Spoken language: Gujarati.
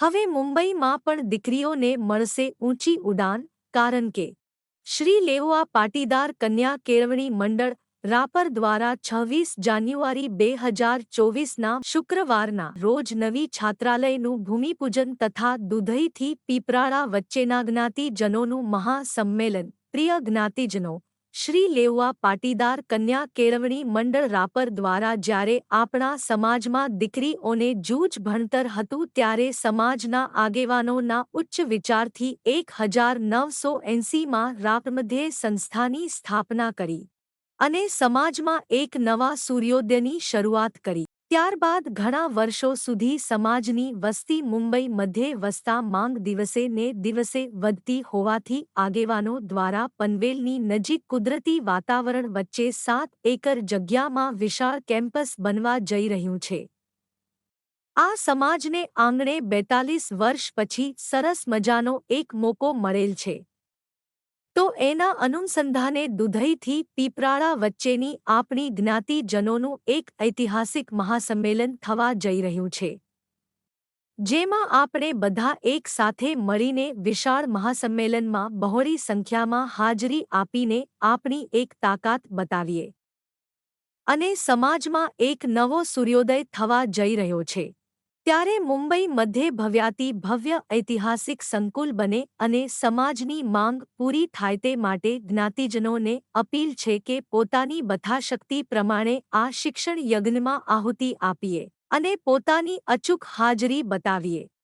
હવે મુંબઈમાં પણ દીકરીઓને મળશે ઊંચી ઉડાન, કારણ કે શ્રી લેઉઆ પાટીદાર કન્યા કેળવણી મંડળ રાપર દ્વારા છવ્વીસ જાન્યુઆરી બે હજાર ચોવીસના શુક્રવારના રોજ નવી છાત્રાલયનું ભૂમિપૂજન તથા દુધઈથી પીપરાળા વચ્ચેના જ્ઞાતિજનોનું મહાસંમેલન. પ્રિય જ્ઞાતિજનો શ્રી લેઉઆ પાટીદાર કન્યા કેળવણી મંડળ રાપર દ્વારા જ્યારે આપણા સમાજમાં દીકરીઓને જૂજ ભણતર હતું ત્યારે સમાજના આગેવાનોના ઉચ્ચ વિચારથી એક હજાર નવસો એંસીમાં રાપમધ્યે સંસ્થાની સ્થાપના કરી અને સમાજમાં એક નવા સૂર્યોદયની શરૂઆત કરી. ત્યારબાદ ઘણા વર્ષો સુધી સમાજની વસ્તી મુંબઈ મધ્યે વસતા માંગ દિવસે ને દિવસે વધતી હોવાથી આગેવાનો દ્વારા પનવેલની નજીક કુદરતી વાતાવરણ વચ્ચે સાત એકર જગ્યામાં વિશાળ કેમ્પસ બનવા જઈ રહ્યું છે. આ સમાજને આંગણે બેતાલીસ વર્ષ પછી સરસ મજાનો એક મોકો મળેલ છે. તો એના અનુસંધાને દુધઈથી પીપરાળા વચ્ચેની આપણી જ્ઞાતિજનોનું એક ઐતિહાસિક મહાસંમેલન થવા જઈ રહ્યું છે. જેમાં આપણે બધા એક સાથે મળીને વિશાળ મહાસંમેલનમાં બહોળી સંખ્યામાં હાજરી આપીને આપણી એક તાકાત બતાવીએ. અને સમાજમાં એક નવો સૂર્યોદય થવા જઈ રહ્યો છે. ત્યારે મુંબઈ મધ્યે ભવ્યાતિ ભવ્ય ઐતિહાસિક સંકુલ બને અને સમાજની માંગ પૂરી થાય તે માટે જ્ઞાતિજનોને અપીલ છે કે પોતાની બથાશક્તિ પ્રમાણે આ શિક્ષણ યજ્ઞમાં આહુતિ આપીએ અને પોતાની અચૂક હાજરી બતાવીએ.